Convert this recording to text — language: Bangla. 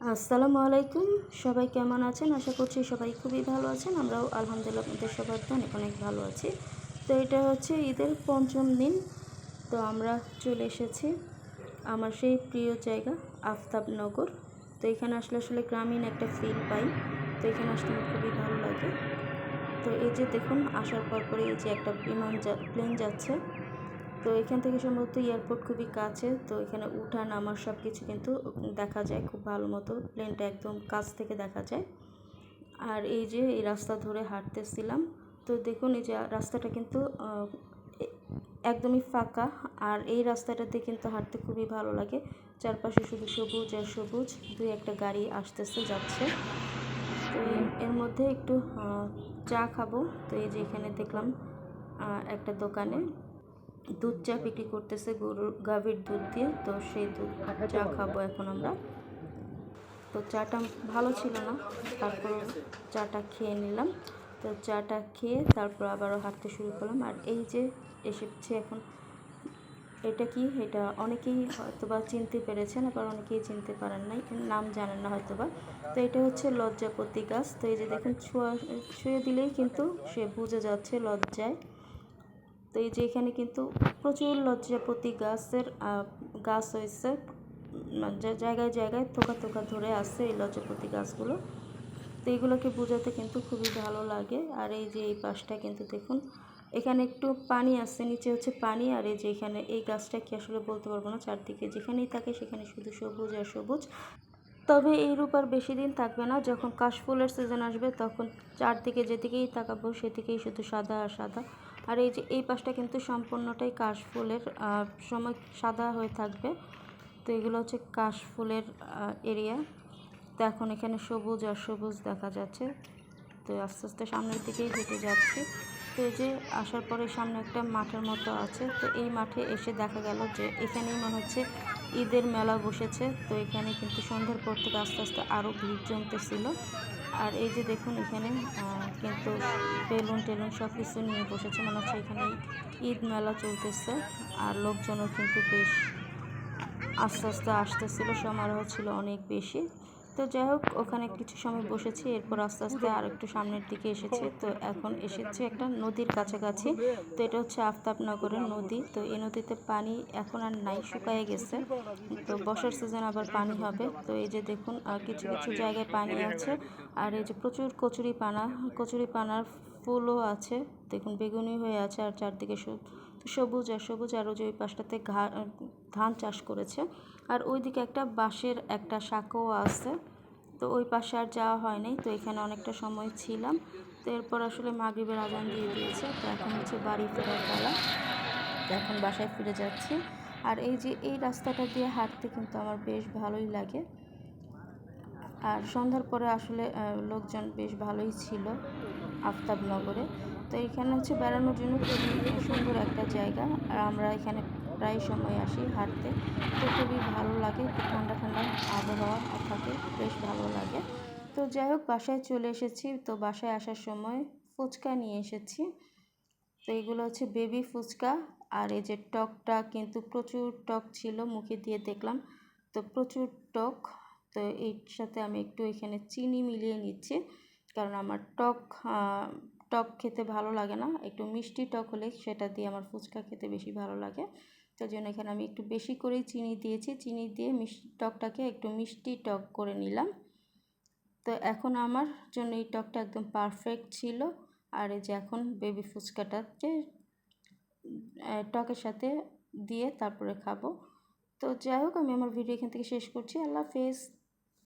আসসালামু আলাইকুম। সবাই কেমন আছেন? আশা করছি সবাই খুবই ভালো আছেন। আমরাও আলহামদুলিল্লাহ আপনাদের সবার অনেক অনেক ভালো আছি। তো এটা হচ্ছে ঈদের পঞ্চম দিন। তো আমরা চলে এসেছি আমার সেই প্রিয় জায়গা, আফতাবনগর। তো এখানে আসলে আসলে গ্রামীণ একটা ফিল পাই। তো এখানে আসলে আমার খুবই ভালো লাগে। তো এই যে দেখুন, আসার পর পরে এই যে একটা বিমান যা প্লেন যাচ্ছে। তো এখান থেকে সম্ভবত এয়ারপোর্ট খুবই কাছে, তো এখানে উঠা নামার সব কিছু কিন্তু দেখা যায় খুব ভালো মতো, প্লেনটা একদম কাছ থেকে দেখা যায়। আর এই যে, এই রাস্তা ধরে হাঁটতেছিলাম, তো দেখুন এই যে, রাস্তাটা কিন্তু একদমই ফাঁকা, আর এই রাস্তাটাতে কিন্তু হাঁটতে খুবই ভালো লাগে। চারপাশে শুধু সবুজ আর সবুজ, দুই একটা গাড়ি আসতেছে, যাচ্ছে। তো এর- মধ্যে একটু চা খাব, তো এই যে এখানে দেখলাম একটা দোকানে। দুধ চা বিক্রি করতেছে গরুর গাভীর দুধ দিয়ে, তো সেই দুধ চা খাব এখন আমরা। তো চাটা ভালো ছিল না, তারপর চাটা খেয়ে নিলাম। তো চাটা খেয়ে তারপর আবারও হাঁটতে শুরু করলাম। আর এই যে এসেছে এখন, এটা কি? এটা অনেকেই হয়তোবা চিনতে পেরেছেন, আবার অনেকেই চিনতে পারেন নাই, নাম জানেন না হয়তোবা। তো এটা হচ্ছে লজ্জাপতি গাছ। তো এই যে দেখুন, ছোঁয়া, ছুঁয়ে দিলেই কিন্তু সে বুঝে যাচ্ছে লজ্জায়। তো এই যে এখানে কিন্তু প্রচুর লজ্জাপতি গাছের গাছ হয়েছে জায়গায় জায়গায় থোকা থোকা ধরে আছে এই লজ্জাপতি গাছগুলো। তো এইগুলোকে বোঝাতে কিন্তু খুবই ভালো লাগে। আর এই যে এই পাশটা কিন্তু দেখুন, এখানে একটু পানি আছে, নিচে হচ্ছে পানি। আর এই যে এখানে এই গাছটা কি আসলে বলতে পারব না, চারদিকে যেখানেই থাকে সেখানে শুধু সবুজ আর সবুজ। তবে এই রূপ আর বেশি দিন থাকবে না, যখন কাশফুলের সিজন আসবে তখন চারদিকে যেদিকেই তাকাবো সেদিকেই শুধু সাদা আর সাদা। আর এই যে, এই পাশটা কিন্তু সম্পূর্ণটাই কাশফুলের সময় সাদা হয়ে থাকবে। তো এগুলো হচ্ছে কাশফুলের এরিয়া তো এখন এখানে সবুজ আর সবুজ দেখা যাচ্ছে। তো আস্তে আস্তে সামনের দিকেই হেঁটে যাচ্ছি। তো এই যে, আসার পরে সামনে একটা মাঠের মতো আছে। তো এই মাঠে এসে দেখা গেল যে, এখানেই মনে হচ্ছে ঈদের মেলা বসেছে, তো এখানে কিন্তু সন্ধ্যার পর থেকে আস্তে আস্তে আরও ভিড় জমতেছিল। আর এই যে দেখুন এখানে কিন্তু বেলুন টেলুন সব কিছু নিয়ে বসেছে, মনে হচ্ছে এখানে ঈদ মেলা চলতেছে। আর লোকজনও কিন্তু বেশ আস্তে আস্তে আসতেছিল, সমারোহ ছিল অনেক বেশি। তো যাই হোক, ওখানে কিছু সময় বসেছি, এরপর আস্তে আস্তে আর একটু সামনের দিকে এসেছে। তো এখন এসেছি একটা নদীর কাছাকাছি। তো এটা হচ্ছে আফতাবনগরের নদী। তো এই নদীতে পানি এখন আর নাই, শুকায় গেছে। তো বর্ষার সিজন আবার পানি হবে। তো এই যে দেখুন কিছু কিছু জায়গায় পানি আছে। আর এই যে প্রচুর কচুরি পানা কচুরি পানার ফুলও আছে। দেখুন, বেগুনি হয়ে আছে আর চারদিকে সবুজ আর সবুজ আর ওই যে ওই পাশটাতে ধান চাষ করেছে। আর ওইদিকে একটা বাঁশের একটা শাকও আছে। তো ওই পাশে আর যাওয়া হয়নি তো এখানে অনেকটা সময় ছিলাম। তো এরপর আসলে মাগরিবের আজান দিয়ে দিয়েছে, তো এখন হচ্ছে বাড়ি ফেরার পালা। এখন বাসায় ফিরে যাচ্ছি। আর এই যে এই রাস্তাটা দিয়ে হাঁটতে কিন্তু আমার বেশ ভালোই লাগে। আর সন্ধ্যার পরে আসলে লোকজন বেশ ভালোই ছিল আফতাবনগরে। তো এখানে হচ্ছে বেড়ানোর জন্য খুবই সুন্দর একটা জায়গা। আর আমরা এখানে প্রায় সময় আসি হাঁটতে। তো খুবই ভালো লাগে ঠান্ডা ঠান্ডা আবহাওয়া থাকে, বেশ ভালো লাগে। তো যাই হোক, বাসায় চলে এসেছি। তো বাসায় আসার সময় ফুচকা নিয়ে এসেছি। তো এগুলো হচ্ছে বেবি ফুচকা। আর এই যে টকটা কিন্তু প্রচুর টক ছিল, মুখে দিয়ে দেখলাম। তো প্রচুর টক। তো এর সাথে আমি একটু এখানে চিনি মিলিয়ে নিচ্ছি। কারণ আমার টক টক খেতে ভালো লাগে না। একটু মিষ্টি টক হলে সেটা দিয়ে আমার ফুচকা খেতে বেশি ভালো লাগে। তো জন্য এখানে আমি একটু বেশি করেই চিনি দিয়েছি। চিনি দিয়ে মিষ্টি টকটাকে একটু মিষ্টি টক করে নিলাম। তো এখন আমার জন্য এই টকটা একদম পারফেক্ট ছিল। আর এই যে এখন বেবি ফুচকাটাকে টকের সাথে দিয়ে তারপরে খাব। তো যাই হোক, আমি আমার ভিডিও এখান থেকে শেষ করছি। আল্লাহ হাফেজ।